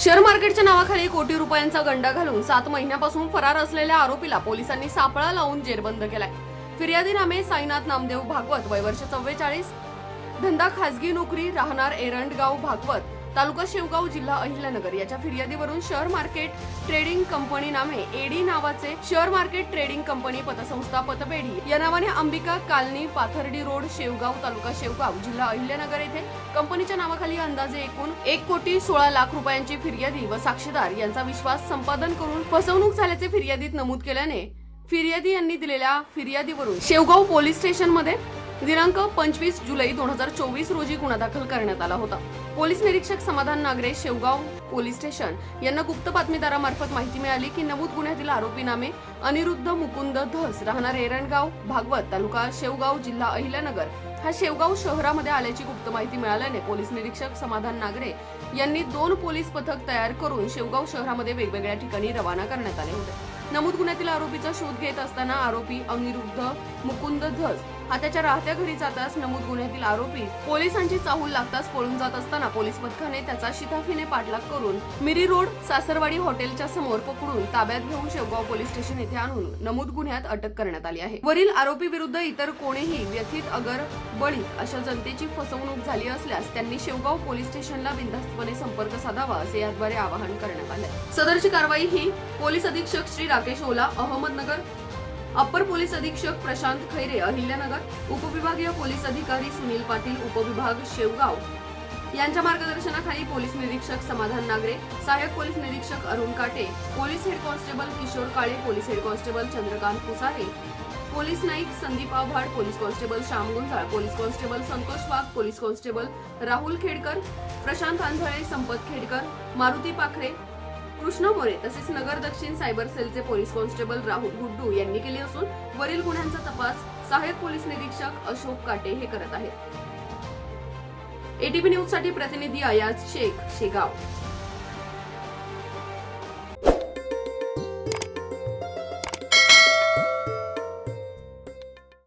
Share मार्केटच्या नावाखाली कोटी रुपयांचा गंडा घालून सात महिन्यापासून फरार असलेल्या आरोपीला पोलिसांनी सापळा लावून जेरबंद केलाय. फिर्यादी नामे साईनाथ नामदेव भागवत वय वर्ष चव्वेचाळीस. धंदा खासगी नोकरी राहणार एरंडगाव भागवत. तालुका शेवगाव जिल्हा अहिल्यानगर याच्या फिर्यादीवरून शेअर मार्केट ट्रेडिंग कंपनी नामे एडी नावाचे शेअर मार्केट ट्रेडिंग कंपनी पतसंस्था पतपेढी या नावाने अंबिका कालनी पाथर्डी रोड शेवगाव तालुका शेवगाव जिल्हा अहिल्यानगर येथे कंपनीच्या नावाखाली अंदाजे एकूण एक कोटी सोळा लाख रुपयांची फिर्यादी व साक्षीदार यांचा विश्वास संपादन करून फसवणूक झाल्याचे फिर्यादीत नमूद केल्याने फिर्यादी यांनी दिलेल्या फिर्यादीवरून शेवगाव पोलीस स्टेशनमध्ये दिनांक पंचवीस जुलै दोन हजार चोवीस रोजी गुन्हा दाखल करण्यात आला होता. पोलीस निरीक्षक समाधान नागरे शेवगाव पोलीस स्टेशन यांना गुप्त बातमीदारामार्फत माहिती मिळाली की नमूद गुन्ह्यातील आरोपी नामे अनिरुद्ध मुकुंद धस राहणार एरणगाव भागवत तालुका शेवगाव जिल्हा अहिल्यानगर. हा शेवगाव शहरामध्ये आल्याची गुप्त माहिती मिळाल्याने पोलीस निरीक्षक समाधान नागरे यांनी दोन पोलीस पथक तयार करून शेवगाव शहरामध्ये वेगवेगळ्या ठिकाणी रवाना करण्यात आले होते. नमूद गुन्ह्यातील आरोपीचा शोध घेत असताना आरोपी अनिरुद्ध मुकुंद धस हा त्याच्या राहत्या घरी जाताच नमूद गुन्ह्यातील आरोपी पोलिसांची चाहूल लागताच पळून जात असताना पोलीस पथकाने त्याचा शिताफीने पाठलाग करून मिरी रोड सासरवाडी हॉटेलच्या समोर पकडून ताब्यात घेऊन शेवगाव पोलीस स्टेशन येथे आणून नमूद गुन्ह्यात अटक करण्यात आली आहे. वरील आरोपी विरुद्ध इतर कोणीही व्यथित अगर बळीत अशा जनतेची फसवणूक झाली असल्यास त्यांनी शेवगाव पोलीस स्टेशनला बिनधास्तपणे संपर्क साधावा असे याद्वारे आवाहन करण्यात आले. सदरची कारवाई ही पोलीस अधीक्षक श्री राकेश ओला अहमदनगर अप्पर पोलीस अधीक्षक प्रशांत खैरे अहिल्यानगर उपविभागीय पोलीस अधिकारी सुनील पाटील उपविभाग शेवगाव. यांच्या मार्गदर्शनाखाली पोलीस निरीक्षक समाधान नागरे सहाय्यक पोलीस निरीक्षक Arun Kate police head constable Kishor Kale police head constable Chandrakant Kusare police Naik Sandip Avhad police constable Shyam Gunjal police constable Santosh Wagh police constable Rahul Khedkar Prashant Andhale Sampat Khedkar Maruti Pakhare Krishna More तसेच नगर दक्षिण cyber सेलचे police constable Rahul Guddu यांनी केली असून वरील गुन्ह्यांचा तपास सहाय्यक पोलीस निरीक्षक अशोक काटे हे करत आहेत. एटीपी न्यूजसाठी प्रतिनिधी अयाज शेख शेगाव.